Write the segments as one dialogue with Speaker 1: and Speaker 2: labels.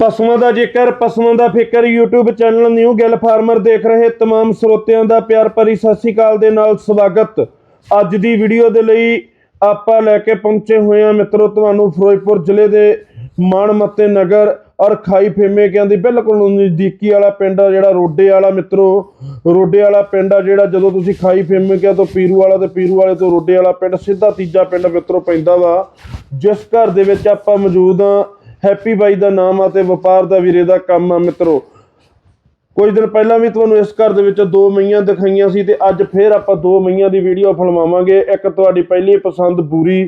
Speaker 1: ਪਸ਼ੂਆਂ ਦਾ ਜੇਕਰ ਪਸ਼ੂਆਂ ਦਾ ਫਿਕਰ YouTube channel new Gill farmer ਦੇਖ ਰਹੇ तमाम ਸਰੋਤਿਆਂ ਦਾ ਪਿਆਰ ਭਰੀ ਸਤਿ ਸ੍ਰੀ ਅਕਾਲ ਦੇ ਨਾਲ ਸਵਾਗਤ ਅੱਜ ਦੀ ਵੀਡੀਓ ਦੇ ਲਈ ਆਪਾਂ ਲੈ ਕੇ ਪਹੁੰਚੇ ਹੋਏ ਹਾਂ ਮਿੱਤਰੋ ਤੁਹਾਨੂੰ ਫਿਰੋਜ਼ਪੁਰ ਜ਼ਿਲ੍ਹੇ ਦੇ ਮਾਣਮੱਤੇ ਨਗਰ ਔਰ ਖਾਈ ਫੇਮੇ ਕਹਿੰਦੀ ਬਿਲਕੁਲ ਨਜ਼ਦੀਕੀ ਵਾਲਾ ਪਿੰਡ ਆ ਜਿਹੜਾ ਰੋਡੇ ਵਾਲਾ ਮਿੱਤਰੋ ਰੋਡੇ ਵਾਲਾ ਪਿੰਡ ਆ ਜਿਹੜਾ ਜਦੋਂ ਤੁਸੀਂ ਖਾਈ ਫੇਮੇ ਕਿਹਾ ਤੋਂ ਪੀਰੂ ਵਾਲਾ ਤੇ ਪੀਰੂ ਵਾਲੇ ਤੋਂ ਰੋਡੇ ਵਾਲਾ ਪਿੰਡ ਸਿੱਧਾ ਤੀਜਾ ਪਿੰਡ ਮਿੱਤਰੋ ਪੈਂਦਾ ਵਾ ਜਿਸ ਘਰ ਦੇ ਵਿੱਚ ਆਪਾਂ ਮੌਜੂਦ ਆ ਹੈਪੀ ਬਾਈ ਦਾ ਨਾਮ ਆ ਤੇ ਵਪਾਰ ਦਾ ਵੀਰੇ ਦਾ ਕੰਮ ਆ ਮਿੱਤਰੋ। ਕੁਝ ਦਿਨ ਪਹਿਲਾਂ ਵੀ ਤੁਹਾਨੂੰ ਇਸ ਘਰ ਦੇ ਵਿੱਚ ਦੋ ਮਈਆਂ ਦਿਖਾਈਆਂ ਸੀ ਤੇ ਅੱਜ ਫੇਰ ਆਪਾਂ ਦੋ ਮਈਆਂ ਦੀ ਵੀਡੀਓ ਫਿਲਮਾਵਾਂਗੇ ਇੱਕ ਤੁਹਾਡੀ ਪਹਿਲੀ ਪਸੰਦ ਬੂਰੀ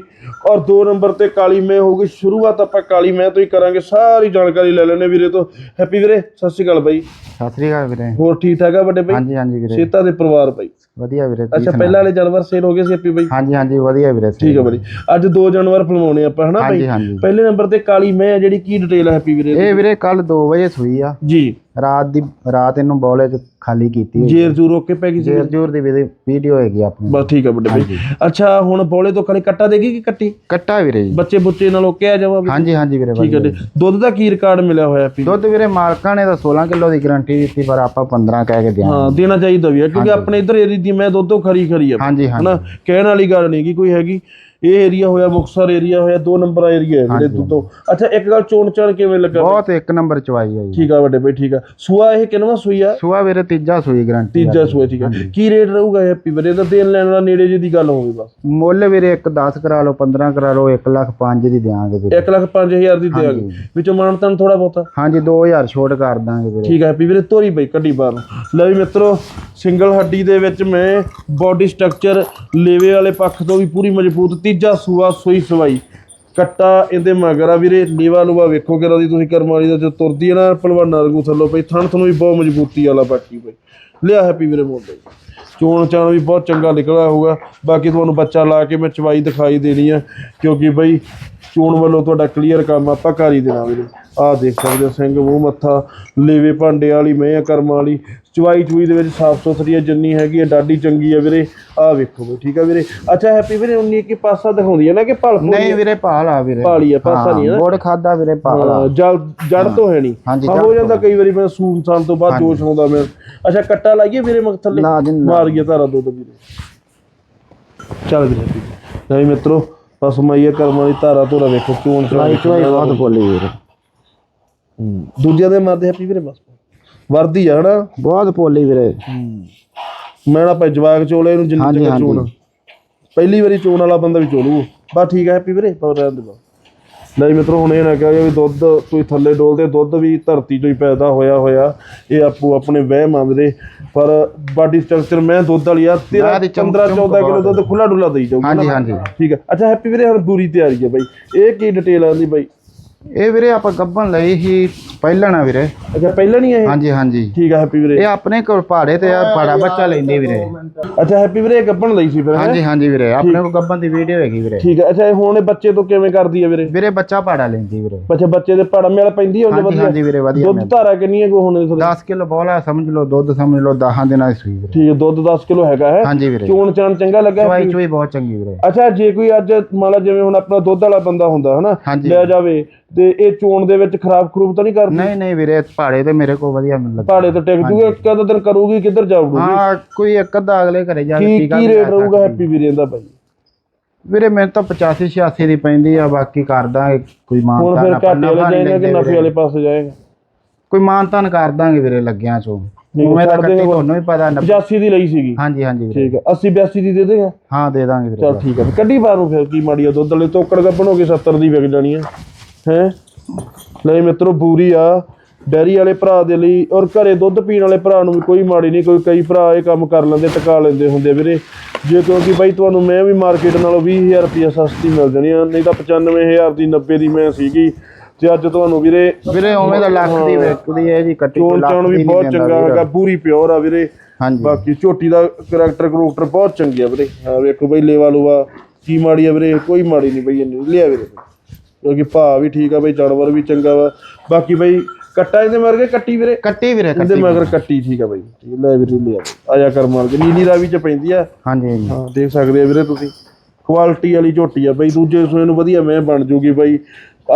Speaker 1: ਔਰ ਦੋ ਨੰਬਰ ਤੇ ਕਾਲੀ ਮੈਂ ਹੋਊਗੀ। ਸ਼ੁਰੂਆਤ ਆਪਾਂ ਕਾਲੀ ਮੈਂ ਤੋਂ ਹੀ ਕਰਾਂਗੇ। ਸਾਰੀ ਜਾਣਕਾਰੀ ਲੈ ਲੈਣੇ ਵੀਰੇ ਤੋਂ। ਹੈਪੀ ਵੀਰੇ, ਸਤਿ ਸ਼੍ਰੀ ਅਕਾਲ ਬਾਈ।
Speaker 2: ਸਤਿ ਸ੍ਰੀ ਅਕਾਲ ਵੀਰੇ।
Speaker 1: ਹੋਰ ਠੀਕ ਠਾਕ ਆ ਵੱਡੇ ਬਾਈ?
Speaker 2: ਹਾਂਜੀ ਹਾਂਜੀ ਵੀਰੇ।
Speaker 1: ਸੇਤਾ ਦੇ ਪਰਿਵਾਰ ਬਾਈ।
Speaker 2: ਵਧੀਆ ਵੀਰੇ ਤੁਸੀਂ
Speaker 1: ਅੱਛਾ? ਪਹਿਲਾਂ ਵਾਲੇ ਜਾਨਵਰ ਸੇਲ ਹੋ ਗਏ ਸੀ ਹੈਪੀ ਬਾਈ?
Speaker 2: ਹਾਂਜੀ ਹਾਂਜੀ ਵਧੀਆ ਵੀਰੇ
Speaker 1: ਠੀਕ ਆ ਬਾਈ। ਅੱਜ ਦੋ ਜਾਨਵਰ ਫਿਲਮਾਉਣੇ ਆਪਾਂ ਹਨਾ
Speaker 2: ਹਾਂਜੀ ਹਾਂਜੀ।
Speaker 1: ਪਹਿਲੇ ਨੰਬਰ ਤੇ ਕਾਲੀ ਮੈਂ ਜਿਹੜੀ ਕੀ ਡਿਟੇਲ ਹੈ ਹੈਪੀ ਵੀਰੇ?
Speaker 2: ਇਹ ਵੀਰੇ ਕੱਲ 2 ਵਜੇ ਸੂਈ ਆ।
Speaker 1: ਜੀ।
Speaker 2: ਰਾਤ ਦੀ ਰਾਤ ਇਹਨੂੰ ਬੋਲੇ ਚ ਖਾਲੀ ਕੀਤੀ
Speaker 1: ਜੇਰ ਜੂ ਰੋਕ ਕੇ ਪੈ ਗਈ ਸੀ?
Speaker 2: ਜੇਰ ਜੋਰ ਦੀ ਵੀਡੀਓ ਹੈਗੀ ਆਪਣੀ।
Speaker 1: ਬਸ ਠੀਕ ਆ ਵੱਡੇ ਬਾਈ। ਅੱਛਾ ਹੁਣ ਬੋਲੇ ਤੋਂ ਖਾਲੀ ਕੱਟਾ ਦੇਗੀ ਕਿ ਕੱਟੀ?
Speaker 2: ਕੱਟਾ ਵੀਰੇ ਜੀ।
Speaker 1: ਬੱਚੇ ਬੁੱਚੇ ਨਾਲ ਓਕੇ ਆ ਜਾਵਾ
Speaker 2: ਹਾਂਜੀ ਹਾਂਜੀ ਵੀਰੇ
Speaker 1: ਠੀਕ ਹੈ
Speaker 2: ਵਧੀਆ।
Speaker 1: ਜੀ। ਦੁੱਧ ਦਾ ਕੀ ਰਿਕਾਰਡ ਮਿਲਿਆ ਹੋਇਆ ਪੀ
Speaker 2: ਦੁੱਧ ਵੀਰੇ ਮਾਲਕਾਂ ਨੇ ਤਾਂ 16 ਕਿਲੋ ਦੀ ਗਾਰੰਟੀ ਦਿੱਤੀ ਪਰ ਆਪਾਂ 15 ਕਹਿ ਕੇ ਦਿਆਂ
Speaker 1: ਹਾਂ ਦੇਣਾ ਚਾਹੀਦਾ ਵੀ ਆ ਕਿਉਂਕਿ ਆਪਣੇ ਇਧਰ ਏਰੀ ਦੀ ਮੈਂ ਦੁੱਧੋਂ ਖਰੀ ਖਰੀ ਆ।
Speaker 2: ਹਾਂਜੀ ਹਾਂਜੀ।
Speaker 1: ਹਨਾ ਕਹਿਣ ਵਾਲੀ ਗੱਲ ਨਹੀਂ ਕਿ ਕੋਈ ਹੈਗੀ। ਇਹ ਏਰੀਆ ਹੋਇਆ ਮੁਕਸਰ ਏਰੀਆ ਹੋਇਆ ਦੋ ਨੰਬਰ ਏਰੀਆ ਹੈ ਜਿਹੜੇ ਦੁੱਧੋਂ ਅੱਛਾ ਇੱਕ ਗੱਲ ਚੋਣ ਚਣ ਕਿਵੇਂ ਲੱਗਾ
Speaker 2: ਬਹੁਤ ਇੱਕ ਨੰਬਰ ਚਵਾਈ ਹੈ ਜੀ।
Speaker 1: ਠੀਕ ਆ ਵੱਡੇ ਬਈ ਠੀਕ ਆ। ਸੂਆ ਇਹ ਕਿੰਨਵਾ ਸੂਈ ਆ?
Speaker 2: ਸੁਆ ਵੀਰੇ ਤੀਜਾ ਸੂਈ ਗਾਰੰਟੀ
Speaker 1: ਤੀਜਾ ਸੂਆ ਠੀਕ ਆ। ਕੀ ਰੇਟ ਰਹੂਗਾ ਹੈਪੀ ਵੀਰੇ? ਦਾ ਦੇਣ ਲੈਣ ਵਾਲਾ ਨੇੜੇ ਜੀ ਦੀ ਗੱਲ ਹੋਵੇ ਬਸ।
Speaker 2: ਮੁੱਲ ਵੀਰੇ ਇੱਕ 10 ਕਰਾ ਲਓ 15 ਕਰਾ ਲਓ 1 ਲੱਖ 5 ਦੀ ਦਿਆਂਗੇ ਵੀਰੇ।
Speaker 1: 1 ਲੱਖ 5000 ਦੀ ਦੇਾਂਗੇ ਵਿੱਚੋਂ ਮਾਨਤਨ ਥੋੜਾ ਬਹੁਤਾ।
Speaker 2: ਹਾਂਜੀ 2000 ਛੋਟ ਕਰ ਦਾਂਗੇ ਵੀਰੇ।
Speaker 1: ਠੀਕ ਹੈ ਹੈਪੀ ਵੀਰੇ ਤੋਰੀ ਬਈ ਕੱਢੀ ਬਾਹਰ। ਨੂੰ। ਲੈ ਵੀ ਮਿੱਤਰੋ ਸਿੰਗਲ ਹੱਡੀ ਦੇ ਵਿੱਚ ਮੈਂ ਬਾਡੀ ਸਟਰਕਚਰ ਲੇਵੇ ਵਾਲੇ ਪੱਖ ਤੋਂ ਵੀ ਪੂਰੀ ਮਜ਼ਬੂਤ ਤੀਜਾ ਸੂਆ ਸੋਈ ਸਵਾਈ। ਕੱਟਾ ਇਹਦੇ ਮਗਰ ਆ ਵੀਰੇ, ਨੀਵਾ ਲੂਵਾ ਵੇਖੋ ਕਿ ਉਹਦੀ ਤੁਸੀਂ ਕਰਮ ਦਾ ਜੋ ਤੁਰਦੀ ਹੈ ਨਾ ਪਹਿਲਵਾਨਾਂ ਰਗੂ ਥੱਲੋਂ ਪਈ ਥਣ ਤੁਹਾਨੂੰ ਵੀ ਬਹੁਤ ਮਜ਼ਬੂਤੀ ਵਾਲਾ ਬਾਕੀ ਬਈ। ਲਿਆ ਹੈਪੀ ਵੀਰੇ ਮੋੜ ਬਈ। ਚੋਣ ਚਾਣ ਵੀ ਬਹੁਤ ਚੰਗਾ ਨਿਕਲਿਆ ਹੋਊਗਾ। ਬਾਕੀ ਤੁਹਾਨੂੰ ਬੱਚਾ ਲਾ ਕੇ ਮੈਂ ਚਵਾਈ ਦਿਖਾਈ ਦੇਣੀ ਆ, ਕਿਉਂਕਿ ਬਈ ਚੋਣ ਵੱਲੋਂ ਤੁਹਾਡਾ ਕਲੀਅਰ ਕੰਮ ਆਪਾਂ ਕਰ ਹੀ ਦੇਣਾ ਵੀਰੇ। ਆਹ ਦੇਖ ਸਕਦੇ ਹੋ ਸਿੰਘ ਮੂੰਹ ਮੱਥਾ ਲੇਵੇ ਭਾਂਡੇ ਵਾਲੀ ਮੈਂ ਕਰਮਾਂ ਵਾਲੀ ਚਵਾਈ ਚੂਈ ਦੇ ਵਿੱਚ ਸਾਫ਼ ਸੁਥਰੀ ਆ ਜਿੰਨੀ ਹੈਗੀ ਆ ਡਾਡੀ ਚੰਗੀ ਆ ਵੀਰੇ। ਆਹ ਵੇਖੋ ਬਈ ਠੀਕ ਆ ਵੀਰੇ? ਅੱਛਾ ਹੈਪੀ ਵੀਰੇ 19 ਕੀ ਪਾਸਾ ਦਿਖਾਉਂਦੀ ਹੈ ਨਾ ਕਿ ਭਲ
Speaker 2: ਨਹੀਂ ਵੀਰੇ ਭਾਲ ਆ ਵੀਰੇ।
Speaker 1: ਭਾਲੀ ਆ ਪਾਸਾ ਨਹੀਂ ਹੈ ਨਾ?
Speaker 2: ਗੋੜ ਖਾਦਾ ਵੀਰੇ ਆ।
Speaker 1: ਜਲ ਜੜ ਤੋਂ ਹੈ ਨਹੀਂ। ਹਾਂ ਹੋ ਜਾਂਦਾ ਕਈ ਵਾਰੀ ਮੈਂ ਸੂਨ ਸਾਨ ਤੋਂ ਬਾਅਦ ਜੋਸ਼ ਆਉਂਦਾ ਮੈਂ। ਅੱਛਾ ਕੱਟਾ ਲਾਈਏ ਵੀਰੇ ਮਗ ਥੱਲੇ? ਮਾਰ ਗਿਆ ਤਾਰਾ ਦੁੱਧ ਵੀਰੇ। ਚੱਲ ਵੀਰੇ ਨਹੀਂ ਮਿੱਤਰੋ ਪਸਮਾਈਏ ਕਰਮ ਵਾਲੀ ਧਾਰਾ ਧੋਰਾ ਵੇਖੋ ਚੋਣ
Speaker 2: ਚਵਾਈ ਚਵਾਈ ਬਹੁਤ ਬੋਲੀ ਵੀਰੇ।
Speaker 1: ਦੂਜਿਆਂ ਦੇ ਮਾਰਦੇ ਹੈਪੀ ਵੀਰੇ ਬਸ। ਵਰਦੀ ਆ ਹਨਾ।
Speaker 2: ਬਹੁਤ ਬੋਲੀ ਵੀਰੇ।
Speaker 1: ਮੈਂ ਨਾ ਭਾਈ ਜਵਾਕ ਚੋਲੇ ਇਹਨੂੰ ਜਿੰਨੀ। ਚੋਣ। ਪਹਿਲੀ ਵਾਰੀ ਚੋਣ ਵਾਲਾ ਬੰਦਾ ਵੀ ਚੋਲੂ ਬਸ ਠੀਕ ਹੈ ਹੈਪੀ ਵੀਰੇ ਪਰ ਰਹਿਣ ਦੇ ਬਸ। ਨਹੀਂ ਮਿੱਤਰੋ ਹੁਣ ਇਹ ਨਾ ਕਹੇ ਵੀ ਦੁੱਧ ਤੁਸੀਂ ਥੱਲੇ ਡੋਲਦੇ ਦੁੱਧ ਵੀ ਧਰਤੀ ਤੋਂ ਹੀ ਪੈਦਾ ਹੋਇਆ ਹੋਇਆ। ਇਹ ਆਪੋ ਆਪਣੇ ਵਹਿਮ ਆ ਵੀਰੇ। ਪਰ ਬਾਡੀ ਸਟਰਕਚਰ ਮੈਂ ਦੁੱਧ ਵਾਲੀ ਆ ਤੇਰਾ
Speaker 2: ਮੈਂ ਤੇ ਚਮਕ-
Speaker 1: 15
Speaker 2: ਚਮਕ
Speaker 1: 14 ਕਿਲੋ ਦੁੱਧ ਖੁੱਲਾ ਡੁੱਲਾ ਦੇਈ ਜਾਊਗਾ
Speaker 2: ਹਾਂਜੀ
Speaker 1: ਨਾ।
Speaker 2: ਹਾਂਜੀ।
Speaker 1: ਠੀਕ ਹੈ ਅੱਛਾ ਹੈਪੀ ਵੀਰੇ ਹੁਣ ਪੂਰੀ ਤਿਆਰੀ ਹੈ ਬਾਈ। ਇਹ ਕੀ ਡਿਟੇਲ ਆਂਦੀ ਬਾਈ?
Speaker 2: ਇਹ ਵੀਰੇ ਆਪਾਂ ਗੱਬਨ ਲਈ ਸੀ ਪਹਿਲਾਂ ਨਾ ਵੀਰੇ।
Speaker 1: ਅੱਛਾ ਪਹਿਲਾਂ ਨਹੀਂ ਇਹ?
Speaker 2: ਹਾਂਜੀ ਹਾਂਜੀ।
Speaker 1: ਠੀਕ ਹੈ ਹੈਪੀ ਵੀਰੇ।
Speaker 2: ਇਹ ਆਪਣੇ ਕੋਲ ਪਹਾੜੇ ਤੇ ਆ ਪਹਾੜਾ ਬੱਚਾ ਲੈਂਦੇ ਵੀਰੇ।
Speaker 1: ਅੱਛਾ ਹੈਪੀ ਵੀਰੇ ਇਹ ਗੱਬਣ ਲਈ ਸੀ ਫਿਰ ਹੈਂ?
Speaker 2: ਹਾਂਜੀ ਹਾਂਜੀ ਵੀਰੇ ਆਪਣੇ ਕੋਲ ਗੱਬਨ ਦੀ ਵੀਡੀਓ ਹੈਗੀ ਵੀਰੇ।
Speaker 1: ਠੀਕ ਹੈ ਅੱਛਾ ਇਹ ਹੁਣ ਇਹ ਬੱਚੇ ਤੋਂ ਕਿਵੇਂ ਕਰਦੀ ਹੈ ਵੀਰੇ?
Speaker 2: ਵੀਰੇ ਬੱਚਾ ਪਹਾੜਾ ਲੈਂਦੀ ਵੀਰੇ।
Speaker 1: ਅੱਛਾ ਬੱਚੇ ਦੇ ਪੜਮ ਵਾਲਾ ਪੈਂਦੀ ਹੁੰਦੀ
Speaker 2: ਹਾਂਜੀ
Speaker 1: ਵਧੀਆ?
Speaker 2: ਹਾਂਜੀ ਵੀਰੇ ਵਧੀਆ
Speaker 1: ਦੁੱਧ ਧਾਰਾ ਕਿੰਨੀ ਹੈ ਕੋ ਹੁਣ ਇਸ ਦੇ?
Speaker 2: 10 ਕਿਲੋ ਬੋਲਾ ਸਮਝ ਲਓ ਦੁੱਧ ਸਮਝ ਲਓ 10 ਦਿਨਾਂ ਦੀ ਸੂਈ ਵੀਰੇ।
Speaker 1: ਠੀਕ ਹੈ ਦੁੱਧ 10 ਕਿਲੋ ਹੈਗਾ ਹੈ?
Speaker 2: ਹਾਂਜੀ ਵੀਰੇ।
Speaker 1: ਚੋਣ ਚਾਣ ਚੰਗਾ ਲੱਗਾ?
Speaker 2: ਚਵਾਈ ਚਵਾਈ ਬਹੁਤ ਚੰਗੀ ਵੀਰੇ।
Speaker 1: ਅੱਛਾ ਜੇ ਕੋਈ ਅੱਜ ਮੰਨ ਲਾ ਜਿਵੇਂ ਹੁਣ ਆਪਣਾ ਦੁੱਧ ਵਾਲਾ ਬੰਦਾ ਹੁੰਦਾ ਹਨਾ?
Speaker 2: ਹਾਂਜੀ।
Speaker 1: ਲੈ ਜਾਵੇ ਤੇ ਇਹ ਚੋਣ ਦੇ ਵਿੱਚ ਖਰਾਬ ਖਰੂਬ ਤਾਂ ਨਹੀਂ ਕਰਦੀ?
Speaker 2: ਨਹੀਂ ਨਹੀਂ ਵੀਰੇ ਪਹਾੜੇ ਤੇ ਮੇਰੇ ਕੋਲ ਵਧੀਆ ਮਿਲ
Speaker 1: ਪਹਾੜੇ ਤੇ ਟਿਕ ਜੂਗਾ ਕਦੋਂ ਦਿਨ ਕਰੂਗੀ ਕਿੱਧਰ ਜਾਊਗੀ?
Speaker 2: ਹਾਂ ਕੋਈ ਇੱਕ ਅੱਧਾ ਅਗਲੇ ਘਰੇ ਜਾ ਕੇ
Speaker 1: ਕੀ ਰੇਟ ਰਹੂਗਾ। ਹੈਪੀ ਵੀਰੇ ਦਾ ਭਾਈ
Speaker 2: ਵੀਰੇ ਮੈਨੂੰ ਤਾਂ 85 86 ਦੀ ਪੈਂਦੀ ਆ ਬਾਕੀ ਕਰ ਦਾਂਗੇ। ਕੋਈ
Speaker 1: ਫਿਰ
Speaker 2: ਆਪਾਂ
Speaker 1: ਘਾਟੇ ਵਾਲੇ ਜਾਏਗਾ ਕਿ ਨਫੇ ਵਾਲੇ ਪਾਸੇ ਜਾਏਗਾ?
Speaker 2: ਕੋਈ ਮਾਨਤਾਨ ਕਰ ਦਾਂਗੇ ਵੀਰੇ ਲੱਗਿਆਂ ਚੋਂ। ਉਵੇਂ ਤਾਂ ਕੱਟੀ। ਤੁਹਾਨੂੰ ਵੀ ਪਤਾ ਨੱਬੇ-
Speaker 1: 85 ਦੀ ਲਈ ਸੀਗੀ।
Speaker 2: ਹਾਂਜੀ ਹਾਂਜੀ
Speaker 1: ਠੀਕ ਹੈ 80 82 ਦੀ ਦੇ ਦੇਗਾ
Speaker 2: ਹਾਂ ਦੇ ਦਾਂਗੇ ਵੀਰੇ।
Speaker 1: ਚਲ ਠੀਕ ਹੈ ਕੱਢੀ ਬਾਹਰੋਂ ਫਿਰ ਕੀ ਮਾੜੀ ਆ ਦੁੱਧ ਵਾਲੇ ਤੋਕੜ ਗੱਪਣ ਹੋ ਕੇ 70 ਦੀ ਵਿਕ ਜਾਣੀ ਆ। ਹੈ? ਲੈ ਮਿੱਤਰੋ ਬੂਰੀ ਆ। ਡੈਰੀ ਵਾਲੇ ਭਰਾ ਦੇ ਲਈ ਔਰ ਘਰੇ ਦੁੱਧ ਪੀਣ ਵਾਲੇ ਭਰਾ ਨੂੰ ਵੀ ਕੋਈ ਮਾੜੀ ਨਹੀਂ ਕੋਈ ਕਈ ਭਰਾ ਇਹ ਕੰਮ ਕਰ ਲੈਂਦੇ ਟਿਕਾ ਲੈਂਦੇ ਹੁੰਦੇ ਵੀਰੇ। ਜੇ ਕਿਉਂਕਿ ਬਾਈ ਤੁਹਾਨੂੰ ਮੈਂ ਵੀ ਮਾਰਕੀਟ ਨਾਲੋਂ 20000 ਰੁਪਏ ਸਸਤੀ ਮਿਲ ਜਾਣੀ ਆ ਨਹੀਂ ਤਾਂ 95000 ਦੀ 90 ਦੀ ਮੈਂ ਸੀਗੀ। ਤੇ ਅੱਜ ਤੁਹਾਨੂੰ ਵੀਰੇ
Speaker 2: ਵੀਰੇ ਉਵੇਂ ਦਾ ਲੱਖ ਦੀ ਵਿਕਦੀ ਹੈ ਜੀ ਕੱਟੀ
Speaker 1: ਚੋਣ
Speaker 2: ਦੀ
Speaker 1: ਵੀ
Speaker 2: ਨਹੀਂ
Speaker 1: ਬਹੁਤ ਚੰਗਾ। ਹੈਗਾ ਪੂਰੀ ਪਿਓਰ ਆ ਵੀਰੇ।
Speaker 2: ਹਾਂਜੀ।
Speaker 1: ਬਾਕੀ ਝੋਟੀ ਦਾ ਕਰੈਕਟਰ ਕਰੂਕਟਰ ਬਹੁਤ ਚੰਗੀ ਆ ਵੀਰੇ। ਆ ਵੇਖੋ ਬਈ ਲੇਵਾ ਲੂਵਾ ਕੀ ਮਾੜੀ ਆ ਵੀਰੇ ਕੋਈ ਮਾੜੀ ਨਹੀਂ ਬਈ ਇਹਨੇ ਲਿਆ ਵੀਰੇ। ਕਿਉਂਕਿ ਭਾ ਵੀ ਠੀਕ ਆ ਬਈ ਜਾਨਵਰ ਵੀ ਚੰਗਾ ਵਾ। ਬਾਕੀ ਬਈ ਕੱਟਾ ਇਹਦੇ ਮਰ ਗਏ ਕੱਟੀ ਵੀਰੇ?
Speaker 2: ਕੱਟੀ ਵੀਰੇ
Speaker 1: ਇਹਦੇ
Speaker 2: ਕੱਟੀ
Speaker 1: ਮਗਰ ਕੱਟੀ ਠੀਕ ਆ ਬਈ। ਠੀਕ ਲੈ ਵੀਰੇ ਲਿਆ ਆ। ਜਾ ਕਰ ਮਾਰ ਕੇ ਨੀਲੀ ਰਾਵੀ ਚ ਪੈਂਦੀ ਆ।
Speaker 2: ਹਾਂਜੀ ਹਾਂਜੀ।
Speaker 1: ਹਾਂ ਦੇਖ ਸਕਦੇ ਆ ਵੀਰੇ ਤੁਸੀਂ। ਕੁਆਲਿਟੀ ਵਾਲੀ ਝੋਟੀ ਆ ਬਈ ਦੂਜੇ ਸੂਏ ਨੂੰ ਵਧੀਆ ਮੈਂ ਬਣ ਜੂਗੀ ਬਈ।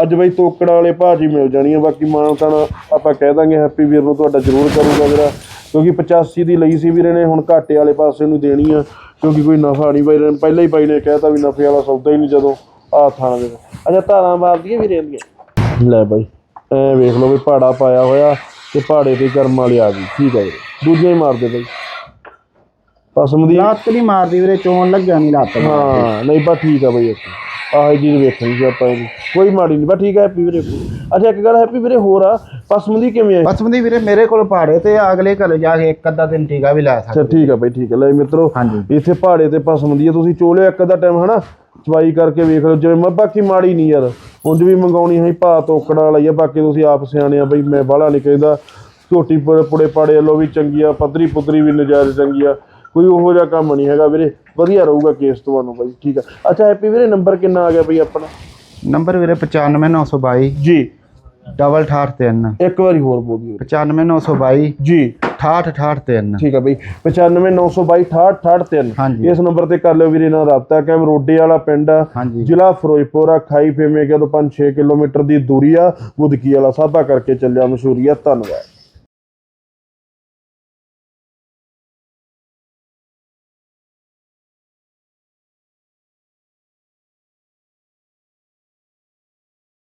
Speaker 1: ਅੱਜ ਬਈ ਤੋਕੜ ਵਾਲੇ ਭਾਜੀ ਮਿਲ ਜਾਣੀਆਂ ਬਾਕੀ ਮਾਨ ਤਾਂ ਆਪਾਂ ਕਹਿ ਦਾਂਗੇ ਹੈਪੀ ਵੀਰ ਨੂੰ ਤੁਹਾਡਾ ਜ਼ਰੂਰ ਕਰੂਗਾ ਵੀਰਾ। ਕਿਉਂਕਿ 85 ਦੀ ਲਈ ਸੀ ਵੀਰੇ ਨੇ ਹੁਣ ਘਾਟੇ ਵਾਲੇ ਪਾਸੇ ਨੂੰ ਦੇਣੀ ਆ। ਕਿਉਂਕਿ ਕੋਈ ਨਫਾ ਨਹੀਂ ਬਾਈ ਨੇ ਪਹਿਲਾਂ ਹੀ ਬਾਈ ਨੇ ਕਹਿਤਾ ਵੀ ਨਫੇ ਵਾਲਾ ਸੌਦਾ ਹੀ ਨਹੀਂ ਜਦੋਂ। ਆ ਥਾਂ ਦੇ ਅੱਛਾ ਧਾਰਾਂ ਮਾਰਦੀਆਂ ਵੀਰੇ ਦੀਆਂ ਲੈ ਬਾਈ ਐ ਵੇਖ ਲਓ ਵੀ ਪਹਾੜਾ ਪਾਇਆ ਹੋਇਆ ਤੇ ਪਹਾੜੇ ਤੇ ਕਰਮ ਵਾਲੀ ਆ ਗਈ। ਠੀਕ ਹੈ ਵੀਰੇ ਦੂਜੇ ਹੀ ਮਾਰਦੇ ਬਾਈ। ਪਸਮ ਦੀ
Speaker 2: ਲੱਤ ਨਹੀਂ ਮਾਰਦੀ ਵੀਰੇ ਚੋਣ ਲੱਗਿਆ ਨਹੀਂ ਲੱਤ।
Speaker 1: ਹਾਂ ਨਹੀਂ ਬਸ ਠੀਕ ਆ ਬਈ ਆਹ ਚੀਜ਼ ਵੇਖਣੀ ਸੀ ਆਪਾਂ ਕੋਈ ਮਾੜੀ ਨਹੀਂ ਬਸ ਠੀਕ ਹੈ ਹੈਪੀ ਵੀਰੇ। ਅੱਛਾ ਇੱਕ ਗੱਲ ਹੈਪੀ ਵੀਰੇ ਹੋਰ ਆ। ਪਸਮਦੀ ਕਿਵੇਂ ਆ?
Speaker 2: ਬਸਮਤੀ ਵੀਰੇ ਮੇਰੇ ਕੋਲ ਪਹਾੜੇ ਤੇ ਅਗਲੇ ਘਰ ਜਾ ਕੇ ਇੱਕ ਅੱਧਾ ਦਿਨ ਟੀਕਾ ਵੀ ਲੈ
Speaker 1: ਅੱਛਾ
Speaker 2: ਸਕਦੇ।
Speaker 1: ਠੀਕ ਆ ਬਈ ਠੀਕ ਆ। ਲੈ ਮਿੱਤਰੋ। ਇੱਥੇ ਪਹਾੜੇ ਤੇ ਪਸਮਦੀ ਆ। ਤੁਸੀਂ ਚੋਲਿਓ ਇੱਕ ਅੱਧਾ ਟਾਈਮ ਹਨਾ? ਚਵਾਈ ਕਰਕੇ ਵੇਖ ਲਓ ਜਿਵੇਂ ਮੈਂ ਬਾਕੀ ਮਾੜੀ ਨਹੀਂ ਯਾਰ ਉਂਝ ਵੀ ਮੰਗਾਉਣੀ ਹੈ ਭਾ ਤੋਕੜਾ ਵਾਲਾ ਹੀ ਆ ਬਾਕੀ ਤੁਸੀਂ ਆਪ ਸਿਆਣੇ ਆ ਬਈ ਮੈਂ ਬਾਹਲਾ ਨਹੀਂ ਕਹਿੰਦਾ। ਝੋਟੀ ਪੁੜੇ ਪੁੜੇ ਵੱਲੋਂ ਵੀ ਚੰਗੀ ਆ ਪੱਧਰੀ ਪੁੱਧਰੀ ਵੀ ਨਜਾਇਜ਼ ਚੰਗੀ ਆ ਕੋਈ ਉਹੋ ਜਿਹਾ ਕੰਮ ਨਹੀਂ ਹੈਗਾ ਵੀਰੇ ਵਧੀਆ ਰਹੂਗਾ ਕੇਸ ਤੁਹਾਨੂੰ ਬਾਈ ਠੀਕ ਆ। ਅੱਛਾ ਹੈਪੀ ਵੀਰੇ ਨੰਬਰ ਕਿੰਨਾ ਆ ਗਿਆ ਬਈ ਆਪਣਾ?
Speaker 2: ਨੰਬਰ ਵੀਰੇ 95922
Speaker 1: ਜੀ।
Speaker 2: ਡਬਲ 683
Speaker 1: ਇੱਕ ਵਾਰੀ ਹੋਰ ਬੋਲ ਦਿਓ।
Speaker 2: 95922
Speaker 1: ਜੀ।
Speaker 2: 683
Speaker 1: ਠੀਕ ਆ ਬਈ। 9592688863
Speaker 2: ਹਾਂਜੀ।
Speaker 1: ਇਸ ਨੰਬਰ ਤੇ ਕਰ ਲਿਓ ਵੀਰੇ ਨਾਲ ਰਾਬਤਾ। ਕਾਇਮ ਰੋਡੇ ਵਾਲਾ ਪਿੰਡ ਆ ਜ਼ਿਲ੍ਹਾ ਫਿਰੋਜ਼ਪੁਰ ਆ ਖਾਈ ਫੇਮੇ ਤੋਂ 5-6 ਕਿਲੋਮੀਟਰ ਦੀ ਦੂਰੀ ਆ ਮੁਦਕੀ ਵਾਲਾ ਸਾਬਾ ਕਰਕੇ ਚੱਲਿਆ ਮਸ਼ਹੂਰੀ ਆ। ਧੰਨਵਾਦ।